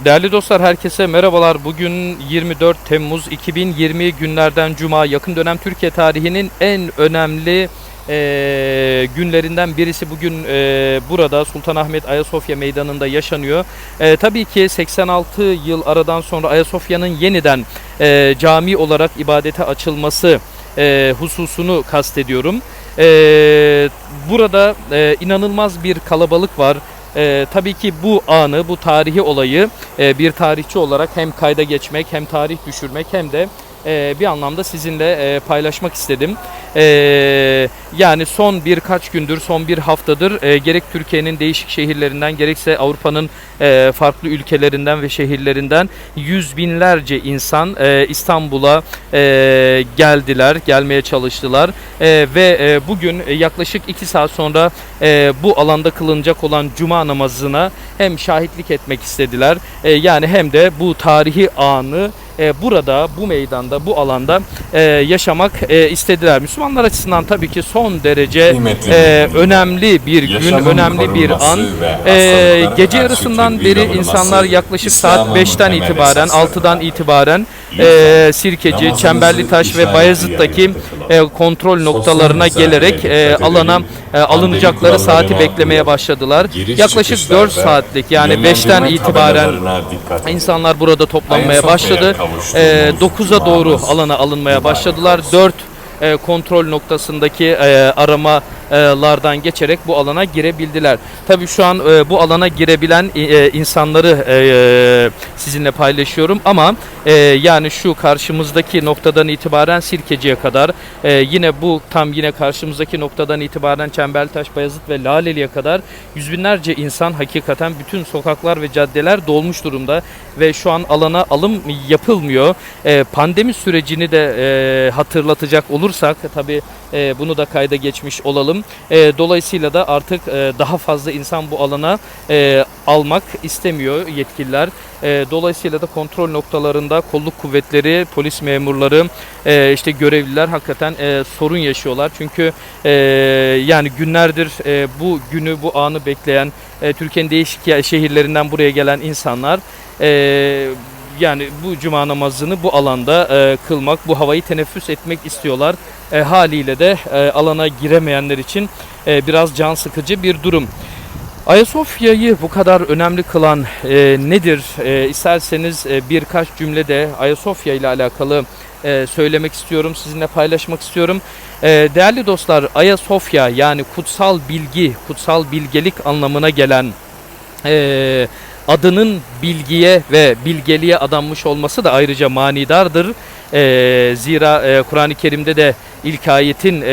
Değerli dostlar herkese merhabalar. Bugün 24 Temmuz 2020 günlerden Cuma. Yakın dönem Türkiye tarihinin en önemli e, günlerinden birisi bugün e, burada Sultanahmet Ayasofya Meydanı'nda yaşanıyor. E, tabii ki 86 yıl aradan sonra Ayasofya'nın yeniden e, cami olarak ibadete açılması e, hususunu kastediyorum. E, burada e, inanılmaz bir kalabalık var. Ee, tabii ki bu anı, bu tarihi olayı e, bir tarihçi olarak hem kayda geçmek, hem tarih düşürmek, hem de e, bir anlamda sizinle e, paylaşmak istedim. E, yani son birkaç gündür, son bir haftadır e, gerek Türkiye'nin değişik şehirlerinden, gerekse Avrupa'nın e, farklı ülkelerinden ve şehirlerinden yüz binlerce insan e, İstanbul'a e, geldiler, gelmeye çalıştılar E, ve e, bugün yaklaşık iki saat sonra e, bu alanda kılınacak olan Cuma namazına hem şahitlik etmek istediler, e, yani hem de bu tarihi anı e, burada, bu meydanda, bu alanda e, yaşamak e, istediler. Müslümanlar açısından tabii ki son derece Kıymetli e, bir önemli bir gün, önemli bir an. E, gece yarısından beri insanlar yaklaşık saat İslam'ın 5'ten temel itibaren, esaslarından. 6'dan itibaren e, Sirkeci, Çemberlitaş ve Bayezid'deki e, kontrol noktalarına gelerek e, alana e, alınacakları saati beklemeye başladılar. Yaklaşık çıkışlarda 4 saatlik yani yönlendirme 5'ten itibaren. İnsanlar burada toplanmaya başladı. Ee, 9'a doğru alana alınmaya başladılar. olsun. 4 e, kontrol noktasındaki e, aramalardan geçerek bu alana girebildiler. Tabii şu an bu alana girebilen insanları sizinle paylaşıyorum ama yani şu karşımızdaki noktadan itibaren Sirkeci'ye kadar yine bu tam yine karşımızdaki noktadan itibaren Çembertaş, Bayazıt ve Laleli'ye kadar yüz binlerce insan hakikaten bütün sokaklar ve caddeler dolmuş durumda ve şu an alana alım yapılmıyor. Pandemi sürecini de hatırlatacak olursak tabi bunu da kayda geçmiş olalım. E, dolayısıyla da artık e, daha fazla insan bu alana e, almak istemiyor yetkililer. E, dolayısıyla da kontrol noktalarında kolluk kuvvetleri, polis memurları, e, işte görevliler hakikaten e, sorun yaşıyorlar. Çünkü e, yani günlerdir e, bu günü, bu anı bekleyen e, Türkiye'nin değişik şehirlerinden buraya gelen insanlar e, yani bu cuma namazını bu alanda e, kılmak, bu havayı teneffüs etmek istiyorlar. E, haliyle de e, alana giremeyenler için e, biraz can sıkıcı bir durum. Ayasofya'yı bu kadar önemli kılan e, nedir? E, isterseniz e, birkaç cümlede Ayasofya ile alakalı e, söylemek istiyorum, sizinle paylaşmak istiyorum. E, değerli dostlar, Ayasofya yani kutsal bilgi, kutsal bilgelik anlamına gelen e, adının bilgiye ve bilgeliğe adanmış olması da ayrıca manidardır. E, zira e, Kur'an-ı Kerim'de de ilk ayetin e,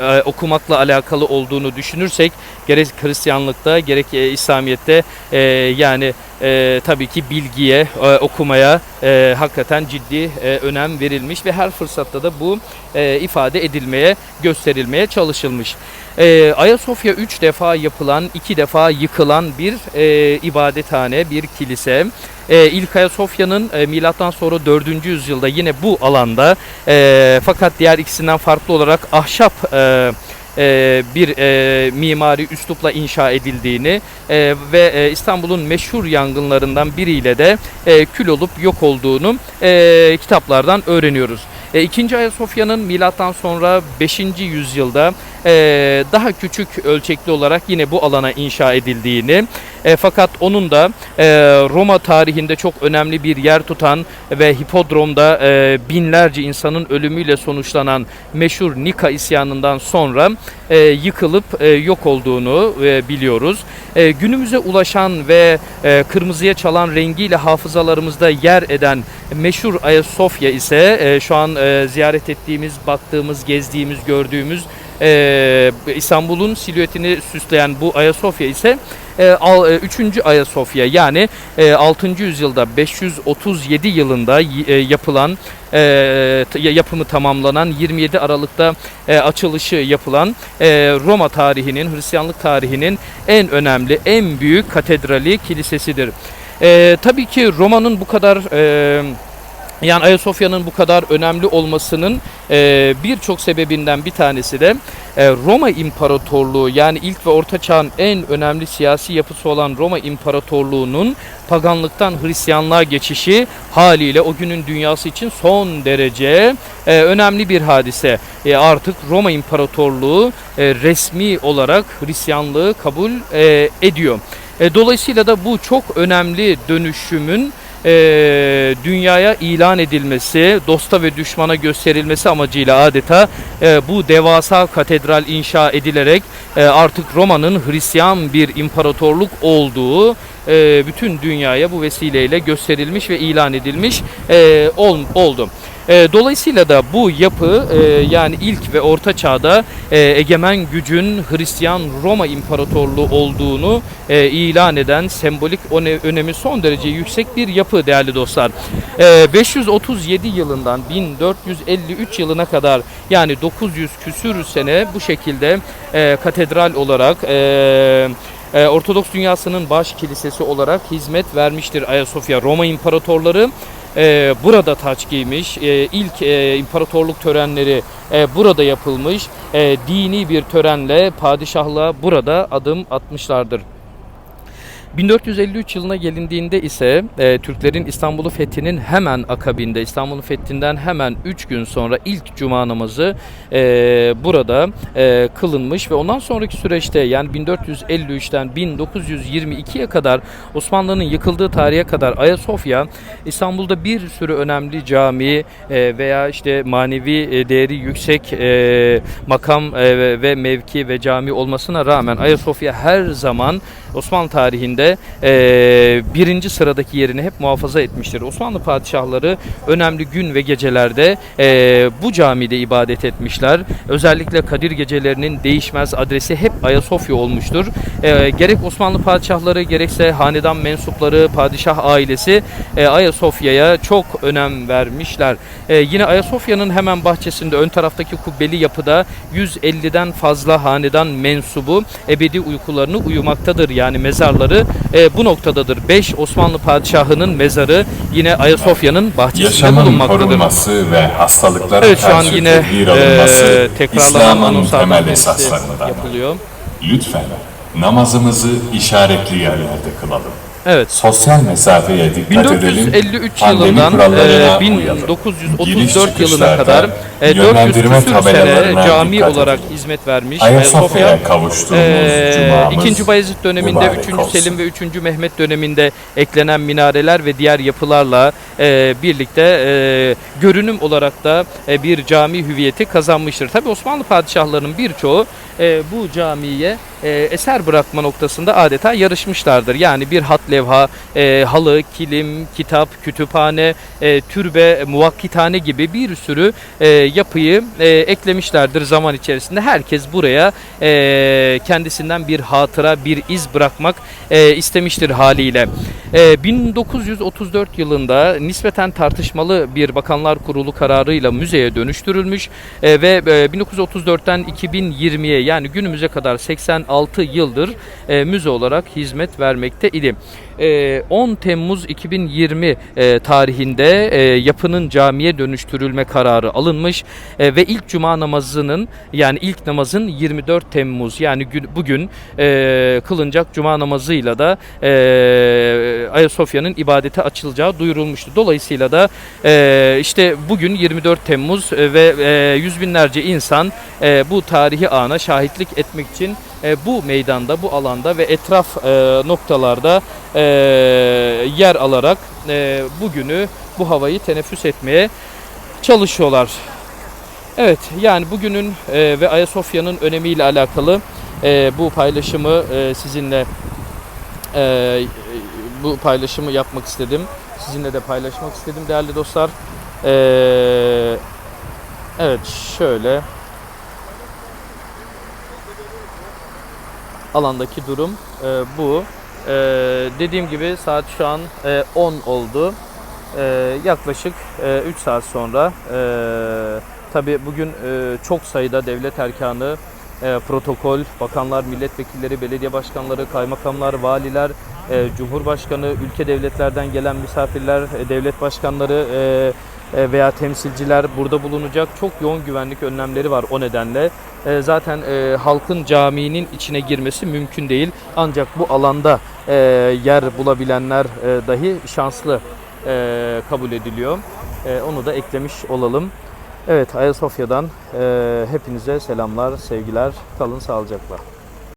e, okumakla alakalı olduğunu düşünürsek gerek Hristiyanlıkta gerek e, İslamiyet'te e, yani e, tabii ki bilgiye, e, okumaya e, hakikaten ciddi e, önem verilmiş ve her fırsatta da bu e, ifade edilmeye, gösterilmeye çalışılmış. E, Ayasofya 3 defa yapılan, 2 defa yıkılan bir e, ibadethane, bir kilise. E, ilk Ayasofya'nın e, milattan sonra 4. yüzyılda yine bu alanda e, fakat diğer ikisinden farklı olarak ahşap e, e, bir e, mimari üslupla inşa edildiğini e, ve e, İstanbul'un meşhur yangınlarından biriyle de e, kül olup yok olduğunu e, kitaplardan öğreniyoruz. E, İkinci Ayasofya'nın milattan sonra 5. yüzyılda e, daha küçük ölçekli olarak yine bu alana inşa edildiğini e, fakat onun da e, Roma tarihinde çok önemli bir yer tutan ve hipodromda e, binlerce insanın ölümüyle sonuçlanan meşhur Nika isyanından sonra yıkılıp yok olduğunu biliyoruz. Günümüze ulaşan ve kırmızıya çalan rengiyle hafızalarımızda yer eden meşhur Ayasofya ise şu an ziyaret ettiğimiz, baktığımız, gezdiğimiz, gördüğümüz e, İstanbul'un silüetini süsleyen bu Ayasofya ise e, al- e, 3. Ayasofya yani e, 6. yüzyılda 537 yılında e, yapılan e, yapımı tamamlanan 27 Aralık'ta e, açılışı yapılan e, Roma tarihinin Hristiyanlık tarihinin en önemli en büyük katedrali kilisesidir. E, tabii ki Roma'nın bu kadar e, Yani Ayasofya'nın bu kadar önemli olmasının e, birçok sebebinden bir tanesi de e, Roma İmparatorluğu yani ilk ve orta çağın en önemli siyasi yapısı olan Roma İmparatorluğu'nun paganlıktan Hristiyanlığa geçişi haliyle o günün dünyası için son derece e, önemli bir hadise. E, artık Roma İmparatorluğu e, resmi olarak Hristiyanlığı kabul e, ediyor. E, dolayısıyla da bu çok önemli dönüşümün e, dünyaya ilan edilmesi, dosta ve düşmana gösterilmesi amacıyla adeta e, bu devasa katedral inşa edilerek e, artık Roma'nın Hristiyan bir imparatorluk olduğu e, bütün dünyaya bu vesileyle gösterilmiş ve ilan edilmiş e, ol, oldu. E, dolayısıyla da bu yapı e, yani ilk ve orta çağda e, egemen gücün Hristiyan Roma İmparatorluğu olduğunu e, ilan eden sembolik öne- önemi son derece yüksek bir yapı değerli dostlar. E, 537 yılından 1453 yılına kadar yani 900 küsür sene bu şekilde e, katedral olarak e, e, Ortodoks dünyasının baş kilisesi olarak hizmet vermiştir Ayasofya. Roma imparatorları e, burada taç giymiş. E, ilk e, imparatorluk törenleri e, burada yapılmış. E, dini bir törenle padişahlığa burada adım atmışlardır. 1453 yılına gelindiğinde ise e, Türklerin İstanbul'u fethinin hemen akabinde İstanbul'un fethinden hemen 3 gün sonra ilk cuma namazı e, burada e, kılınmış ve ondan sonraki süreçte yani 1453'ten 1922'ye kadar Osmanlı'nın yıkıldığı tarihe kadar Ayasofya İstanbul'da bir sürü önemli cami e, veya işte manevi e, değeri yüksek e, makam e, ve- mevki ve cami olmasına rağmen Ayasofya her zaman Osmanlı tarihinde e, birinci sıradaki yerini hep muhafaza etmiştir. Osmanlı padişahları önemli gün ve gecelerde e, bu camide ibadet etmişler. Özellikle Kadir gecelerinin değişmez adresi hep Ayasofya olmuştur. E, gerek Osmanlı padişahları gerekse hanedan mensupları, padişah ailesi e, Ayasofya'ya çok önem vermişler. E, yine Ayasofya'nın hemen bahçesinde ön taraftaki kubbeli yapıda 150'den fazla hanedan mensubu ebedi uykularını uyumaktadır. Yani mezarları e, bu noktadadır. 5 Osmanlı padişahının mezarı yine Ayasofya'nın bahçesinde Yaşamın bulunmaktadır. korunması ve hastalıklara Evet şu an karşı yine tedbir alınması e, İslam'ın temel esaslarından. yapılıyor. Lütfen namazımızı işaretli yerlerde kılalım. Evet. Sosyal mesafeye dikkat edelim. 1453 Pandemi yılından e, uyalım. 1934 Giriş yılına kadar e, 400 yönlendirme küsür sene cami olarak edelim. hizmet vermiş Ayasofya. Ayasofya'ya kavuştuğumuz Ee, cumamız İkinci Bayezid döneminde, mübarek 3. olsun. Selim ve 3. Mehmet döneminde eklenen minareler ve diğer yapılarla e, birlikte e, görünüm olarak da e, bir cami hüviyeti kazanmıştır. Tabi Osmanlı padişahlarının birçoğu e, bu camiye e, eser bırakma noktasında adeta yarışmışlardır. Yani bir hat levha, e, halı, kilim, kitap, kütüphane, e, türbe, muvakkithane gibi bir sürü e, yapıyı e, eklemişlerdir zaman içerisinde. Herkes buraya e, kendisinden bir hatıra, bir iz bırakmak e, istemiştir haliyle. E, 1934 yılında nispeten tartışmalı bir Bakanlar Kurulu kararıyla müzeye dönüştürülmüş e, ve e, 1934'ten 2020'ye yani günümüze kadar 86 yıldır e, müze olarak hizmet vermekte idi. E, 10 Temmuz 2020 e, tarihinde e, yapının camiye dönüştürülme kararı alınmış e, ve ilk cuma namazının yani ilk namazın 24 Temmuz yani gün, bugün kılınacak cuma namazıyla da Ayasofya'nın ibadete açılacağı duyurulmuştu. Dolayısıyla da işte bugün 24 Temmuz ve yüz binlerce insan bu tarihi ana şahitlik etmek için bu meydanda, bu alanda ve etraf noktalarda e, yer alarak e, bugünü, bu havayı teneffüs etmeye çalışıyorlar. Evet, yani bugünün e, ve Ayasofya'nın önemiyle alakalı e, bu paylaşımı e, sizinle e, bu paylaşımı yapmak istedim. Sizinle de paylaşmak istedim değerli dostlar. E, evet, şöyle alandaki durum e, bu. E, dediğim gibi saat şu an e, 10 oldu. E, yaklaşık 3 saat sonra e, tabi bugün e, çok sayıda devlet erkanı, e, protokol, bakanlar, milletvekilleri, belediye başkanları, kaymakamlar, valiler e, Cumhurbaşkanı, ülke devletlerden gelen misafirler, e, devlet başkanları e, e, veya temsilciler burada bulunacak. Çok yoğun güvenlik önlemleri var o nedenle. E, zaten e, halkın caminin içine girmesi mümkün değil. Ancak bu alanda e, yer bulabilenler e, dahi şanslı e, kabul ediliyor. E, onu da eklemiş olalım. Evet Ayasofya'dan e, hepinize selamlar, sevgiler. Kalın sağlıcakla.